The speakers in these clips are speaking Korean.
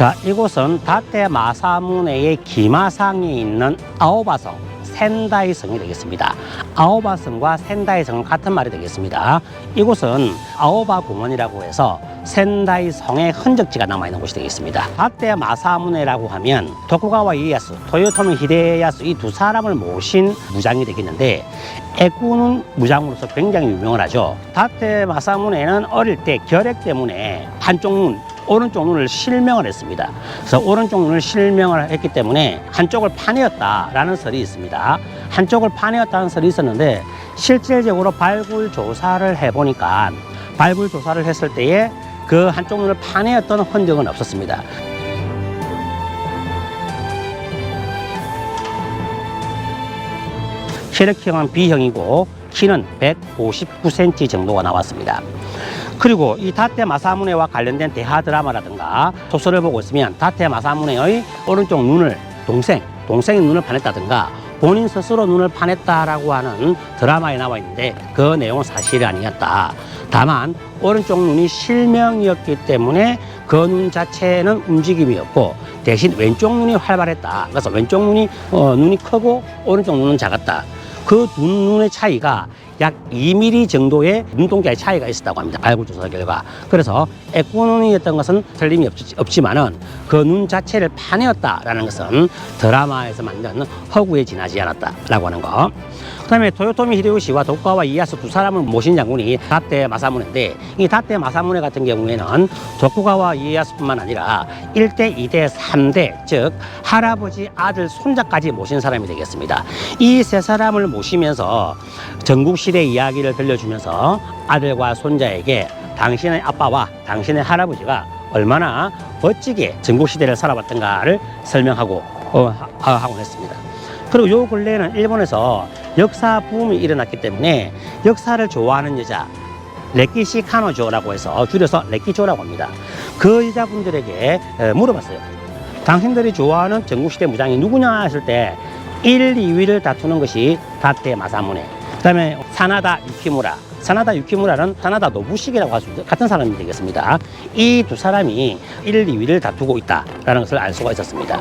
자, 이곳은 다테 마사무네의 기마상이 있는 아오바성 센다이성이 되겠습니다. 아오바성과 센다이성은 같은 말이 되겠습니다. 이곳은 아오바 공원이라고 해서 센다이 성의 흔적지가 남아 있는 곳이 되겠습니다. 다테 마사무네라고 하면 도쿠가와 이에야스, 토요토미 히데야스 이 두 사람을 모신 무장이 되겠는데 애꾸는 무장으로서 굉장히 유명을 하죠. 다테 마사무네는 어릴 때 결핵 때문에 한쪽 눈 오른쪽 눈을 실명을 했습니다. 그래서 오른쪽 눈을 실명을 했기 때문에 한쪽을 파내었다라는 설이 있습니다. 한쪽을 파내었다는 설이 있었는데 실질적으로 발굴 조사를 해보니까 발굴 조사를 했을 때에 그 한쪽 눈을 파내었던 흔적은 없었습니다. 혈액형은 B형이고 키는 159cm 정도가 나왔습니다. 그리고 이 다테 마사무네와 관련된 대하 드라마라든가 소설을 보고 있으면 다테 마사무네의 오른쪽 눈을 동생, 동생의 눈을 파냈다든가 본인 스스로 눈을 파냈다라고 하는 드라마에 나와 있는데 그 내용은 사실이 아니었다. 다만 오른쪽 눈이 실명이었기 때문에 그 눈 자체는 움직임이었고 대신 왼쪽 눈이 활발했다. 그래서 왼쪽 눈이 어, 눈이 크고 오른쪽 눈은 작았다. 그 두 눈의 차이가 약 2mm 정도의 눈동자의 차이가 있었다고 합니다. 발굴 조사 결과. 그래서 애꾸눈이었던 것은 틀림이 없지, 만은 그 눈 자체를 파내었다라는 것은 드라마에서 만든 허구에 지나지 않았다라고 하는 거. 그다음에 토요토미 히데요시와 도쿠가와 이에야스 두 사람을 모신 장군이 다테 마사무네인데 이 다테 마사무네 같은 경우에는 도쿠가와 이에야스뿐만 아니라 1대, 2대, 3대 즉 할아버지, 아들, 손자까지 모신 사람이 되겠습니다. 이 세 사람을 모시면서 전국 시대 이야기를 들려주면서 아들과 손자에게 당신의 아빠와 당신의 할아버지가 얼마나 멋지게 전국 시대를 살아왔던가를 설명하고 어, 하- 하곤 했습니다. 그리고 요 근래에는 일본에서 역사 붐이 일어났기 때문에 역사를 좋아하는 여자 레키시 카노조라고 해서 줄여서 레키조라고 합니다. 그 여자분들에게 에, 물어봤어요. 당신들이 좋아하는 전국시대 무장이 누구냐 했을 때 1, 2위를 다투는 것이 다테 마사무네. 그다음에 사나다 유키무라. 사나다 유키무라는 사나다 노부식이라고 할수 있는 같은 사람이 되겠습니다. 이 두 사람이 1, 2위를 다투고 있다라는 것을 알 수가 있었습니다.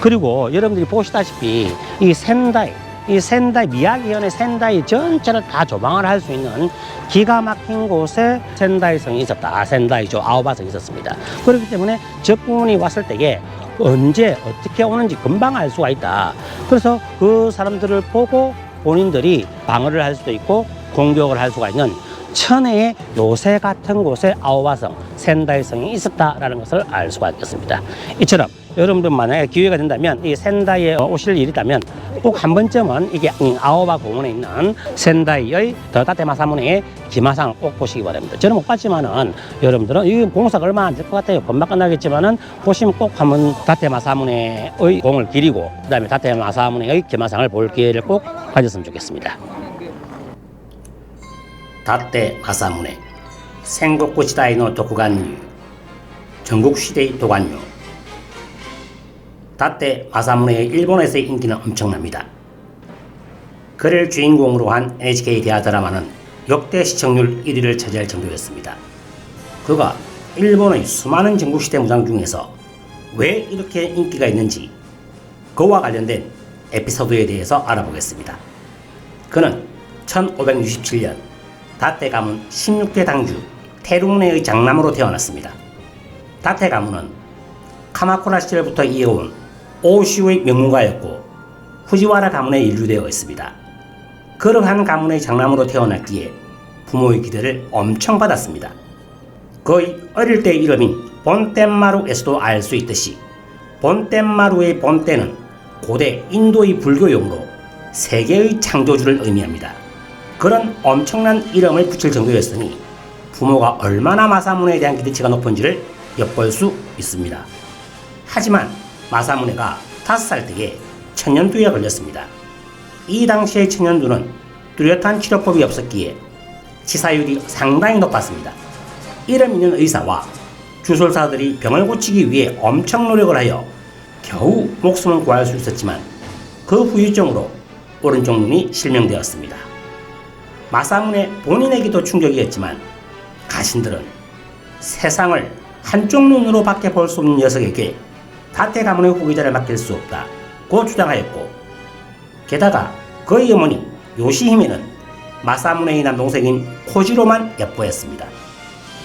그리고 여러분들이 보시다시피 이 센다이 이 센다이 미야기현의 센다이 전체를 다 조망을 할 수 있는 기가 막힌 곳에 센다이 성이 있었다. 센다이죠 아오바 성이 있었습니다. 그렇기 때문에 적군이 왔을 때에 언제 어떻게 오는지 금방 알 수가 있다. 그래서 그 사람들을 보고 본인들이 방어를 할 수도 있고 공격을 할 수가 있는 천혜의 요새 같은 곳에 아오바성, 센다이성이 있었다라는 것을 알 수가 있겠습니다. 이처럼 여러분들 만약에 기회가 된다면 이 센다이에 오실 일이 있다면 꼭 한 번쯤은 이게 음, 아오바 공원에 있는 센다이의 더 다테마사문의 기마상을 꼭 보시기 바랍니다. 저는 못 봤지만은 여러분들은 이 공사가 얼마 안 될 것 같아요. 금방 끝나겠지만은 보시면 꼭 한번 다테마사문의 공을 기리고 그다음에 다테마사문의 기마상을 볼 기회를 꼭 가졌으면 좋겠습니다. 다테 마사무네 생곡고 시다이노 도쿠간류 전국 시대의 도관류 다테 마사무네의 일본에서의 인기는 엄청납니다. 그를 주인공으로 한 NHK 대하 드라마는 역대 시청률 1위를 차지할 정도였습니다. 그가 일본의 수많은 전국시대 무장 중에서 왜 이렇게 인기가 있는지 그와 관련된 에피소드에 대해서 알아보겠습니다. 그는 1567년 다테 가문 16대 당주 태룽네의 장남으로 태어났습니다. 다테 가문은 카마쿠라 시절부터 이어온 오슈의 명문가였고 후지와라 가문에 인류되어 있습니다. 그러한 가문의 장남으로 태어났기에 부모의 기대를 엄청 받았습니다. 거의 어릴 때 이름인 본템마루에서도 알 수 있듯이 본템마루의 본때는 고대 인도의 불교용으로 세계의 창조주를 의미합니다. 그런 엄청난 이름을 붙일 정도였으니 부모가 얼마나 마사문에 대한 기대치가 높은지를 엿볼 수 있습니다. 하지만 마사무네가 다섯 살 때에 천연두에 걸렸습니다. 이 당시의 천연두는 뚜렷한 치료법이 없었기에 치사율이 상당히 높았습니다. 이름 있는 의사와 주술사들이 병을 고치기 위해 엄청 노력을 하여 겨우 목숨을 구할 수 있었지만 그 후유증으로 오른쪽 눈이 실명되었습니다. 마사문의 본인에게도 충격이었지만 가신들은 세상을 한쪽 눈으로 밖에 볼 수 없는 녀석에게 다태 가문의 후계자를 맡길 수 없다 고 주장하였고 게다가 그의 어머니 요시히메는 마사무네의 남동생인 코지로만 예뻐했습니다.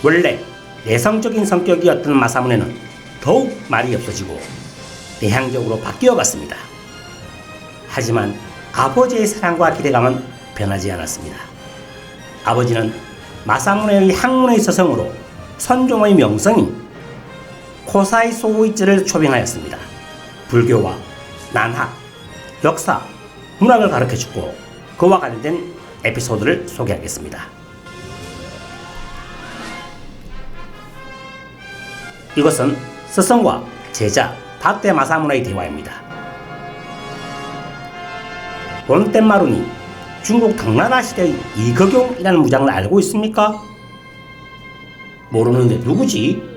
원래 내성적인 성격이었던 마사무네는 더욱 말이 없어지고 내향적으로 바뀌어갔습니다. 하지만 아버지의 사랑과 기대감은 변하지 않았습니다. 아버지는 마사무네의 학문의 서성으로 선종의 명성인 코사이 소우이츠를 초빙하였습니다. 불교와 난학, 역사, 문학을 가르쳐주고 그와 관련된 에피소드를 소개하겠습니다. 이것은 스승과 제자 다떼 마사무라의 대화입니다. 본땐마루니 중국 당나라 시대의 이거경이라는 무장을 알고 있습니까? 모르는데 누구지?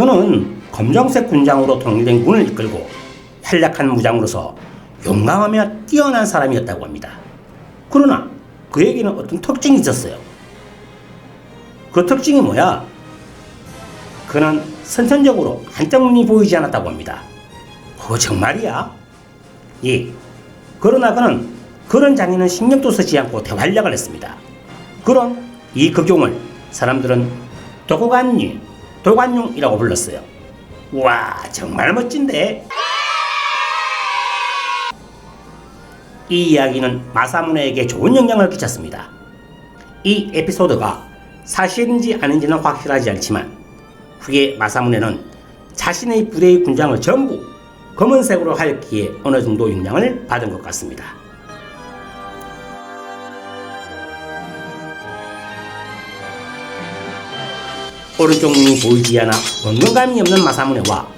그는 검정색 군장으로 통일된 군을 이끌고 활약한 무장으로서 용감하며 뛰어난 사람이었다고 합니다. 그러나 그에게는 어떤 특징이 있었어요. 그 특징이 뭐야? 그는 선천적으로 한쪽 눈이 보이지 않았다고 합니다. 그거 정말이야? 예. 그러나 그는 그런 장애는 신경도 쓰지 않고 대활약을 했습니다. 그런 이 극용을 사람들은 도고간유, 도관용이라고 불렀어요. 와, 정말 멋진데? 이 이야기는 마사무네에게 좋은 영향을 끼쳤습니다. 이 에피소드가 사실인지 아닌지는 확실하지 않지만 후에 마사무네는 자신의 부대의 군장을 전부 검은색으로 하였기에 어느 정도 영향을 받은 것 같습니다. 오른쪽 눈이 보이지 않아 원근감이 없는 마사무네와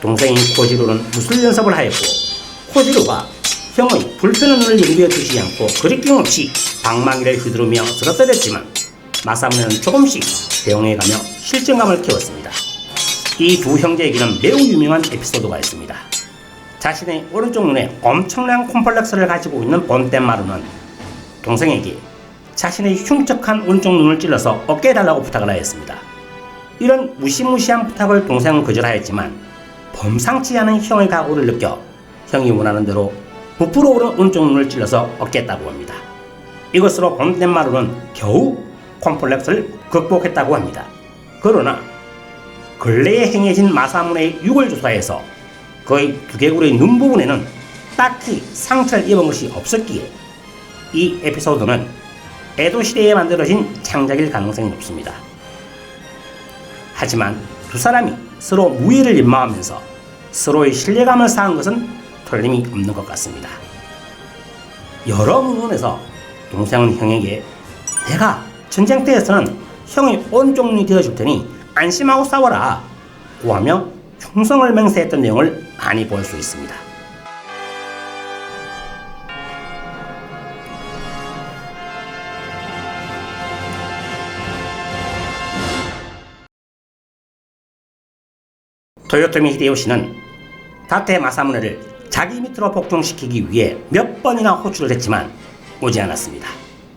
동생인 코지로는 무술 연습을 하였고 코지로가 형의 불편한 눈을 염두에 두지 않고 그리낌 없이 방망이를 휘두르며 쓰러뜨렸지만 마사무네는 조금씩 대응해가며 실증감을 키웠습니다. 이 두 형제에게는 매우 유명한 에피소드가 있습니다. 자신의 오른쪽 눈에 엄청난 콤플렉스를 가지고 있는 본땐마루는 동생에게 자신의 흉측한 오른쪽 눈을 찔러서 어깨에 달라고 부탁을 하였습니다. 이런 무시무시한 부탁을 동생은 거절하였지만 범상치 않은 형의 각오를 느껴 형이 원하는 대로 부풀어 오른 오른쪽 눈을 찔러서 얻겠다고 합니다. 이것으로 본덴마루는 겨우 콤플렉스를 극복했다고 합니다. 그러나 근래에 행해진 마사문의 육을 조사해서 거의 두개골의 눈 부분에는 딱히 상처를 입은 것이 없었기에 이 에피소드는 에도 시대에 만들어진 창작일 가능성이 높습니다. 하지만 두 사람이 서로 무의를 임마하면서 서로의 신뢰감을 쌓은 것은 틀림이 없는 것 같습니다. 여러 문헌에서 동생은 형에게 내가 전쟁터에서는 형의 오른쪽 눈이 되어줄 테니 안심하고 싸워라 고하며 충성을 맹세했던 내용을 많이 볼 수 있습니다. 토요토미 히데요시는 다테 마사무네를 자기 밑으로 복종시키기 위해 몇 번이나 호출을 했지만 오지 않았습니다.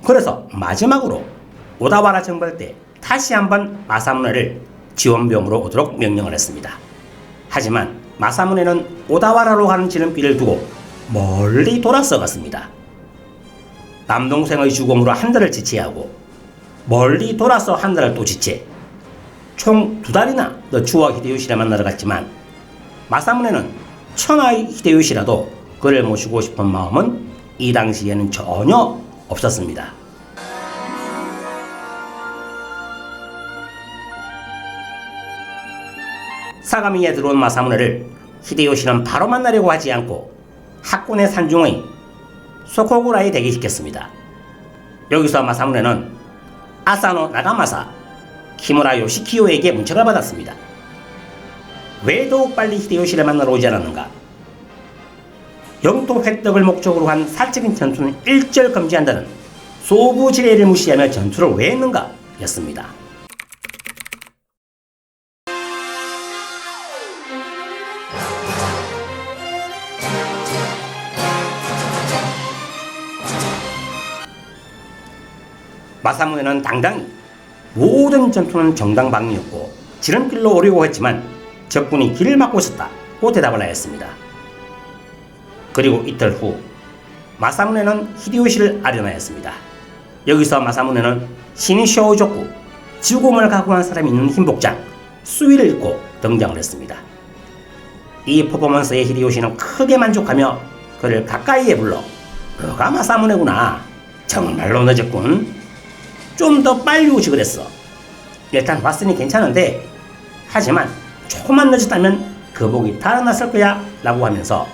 그래서 마지막으로 오다와라 정벌 때 다시 한번 마사무네를 지원병으로 오도록 명령을 했습니다. 하지만 마사무네는 오다와라로 가는 지름길을 두고 멀리 돌아서 갔습니다. 남동생의 주공으로 한 달을 지체하고 멀리 돌아서 한 달을 또 지체 총 두 달이나 더 추와 히데요시를 만나러 갔지만 마사무네는 천하의 히데요시라도 그를 모시고 싶은 마음은 이 당시에는 전혀 없었습니다. 사가미에 들어온 마사무네를 히데요시는 바로 만나려고 하지 않고 학군의 산중의 소코구라에 대기시켰습니다. 여기서 마사무네는 아사노 나가마사 키무라 요시키요에게 문책을 받았습니다. 왜 더욱 빨리 히데요시를 만나러 오지 않았는가? 영토 획득을 목적으로 한 사적인 전투는 일절 금지한다는 소부 지례를 무시하며 전투를 왜 했는가? 였습니다. 마사무네는 당당히 모든 전투는 정당방위였고 지름길로 오려고 했지만 적군이 길을 막고 있었다고 대답을 하였습니다. 그리고 이틀 후 마사무네는 히데요시를 아련하였습니다. 여기서 마사무네는 신이 쇼우족구 죽음을 각오한 사람이 있는 흰 복장 수위를 입고 등장을 했습니다. 이 퍼포먼스에 히데요시는 크게 만족하며 그를 가까이에 불러 너가 마사무네구나 정말로 늦었군 좀 더 빨리 오지 그랬어 일단 왔으니 괜찮은데 하지만 조금만 늦었다면 그 복이 달아났을 거야 라고 하면서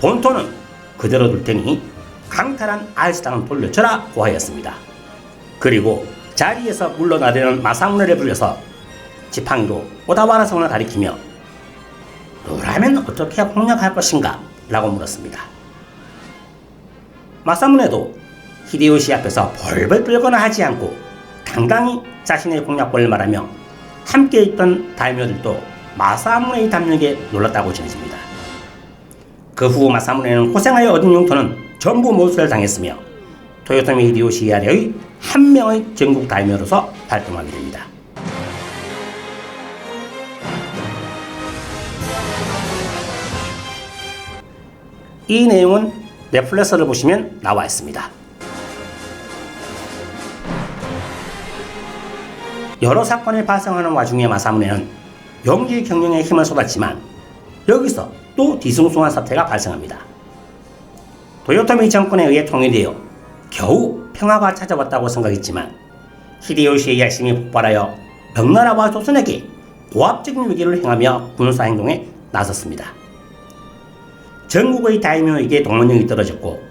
본토는 그대로 둘 테니 강탈한 알스당은 돌려줘라 고 하였습니다. 그리고 자리에서 물러나려는 마사무네를 불려서 지팡이로 오다와라 성을 가리키며 너라면 어떻게 공략할 것인가? 라고 물었습니다. 마사무네도 히데요시 앞에서 벌벌 떨거나 하지 않고 당당히 자신의 공략법을 말하며 함께 있던 다이묘들도 마사무네의 담력에 놀랐다고 전해집니다. 그 후 마사무네는 고생하여 얻은 용토는 전부 몰수를 당했으며 토요토미 히데요시 아래의 한 명의 전국 다이묘로서 활동하게 됩니다. 이 내용은 넷플릭스를 보시면 나와 있습니다. 여러 사건이 발생하는 와중에 마사무네는 용기 경영에 힘을 쏟았지만 여기서 또 뒤숭숭한 사태가 발생합니다. 도요토미 정권에 의해 통일되어 겨우 평화가 찾아왔다고 생각했지만 히데요시의 열심히 폭발하여 명나라와 조선에게 고압적인 위기를 행하며 군사 행동에 나섰습니다. 전국의 다이묘에게 동원령이 떨어졌고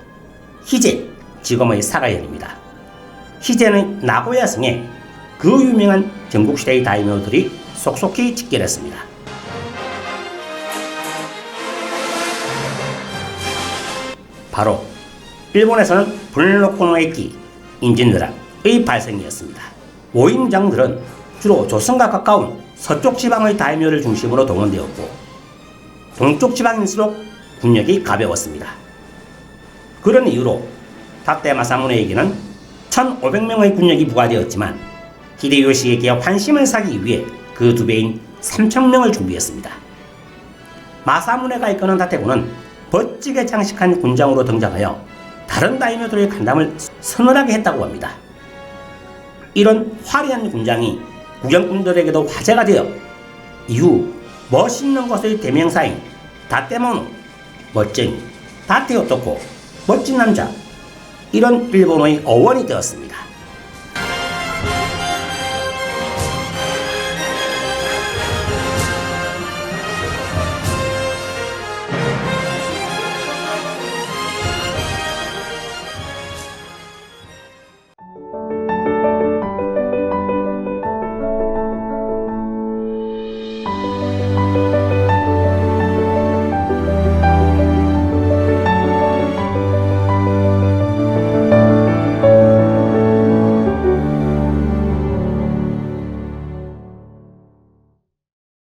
희제 지금의 사가현입니다. 희제는 나고야성에 그 유명한 전국시대의 다이묘들이 속속히 집결했습니다. 바로 일본에서는 기 인진드락의 발생이었습니다. 오임장들은 주로 조선과 가까운 서쪽 지방의 다이묘를 중심으로 동원되었고 동쪽 지방일수록 군력이 가벼웠습니다. 그런 이유로 다때 마사무네에게는 1,500명의 군력이 부과되었지만 히데요시에게 환심을 사기 위해 그 두 배인 3,000명을 준비했습니다. 마사무네가 이끄는 다테군은 멋지게 장식한 군장으로 등장하여 다른 다이묘들의 간담을 서늘하게 했다고 합니다. 이런 화려한 군장이 구경꾼들에게도 화제가 되어 이후 멋있는 것의 대명사인 다떼모노 멋쟁이, 다테오토코, 멋진 남자 이런 일본어의 어원이 되었습니다.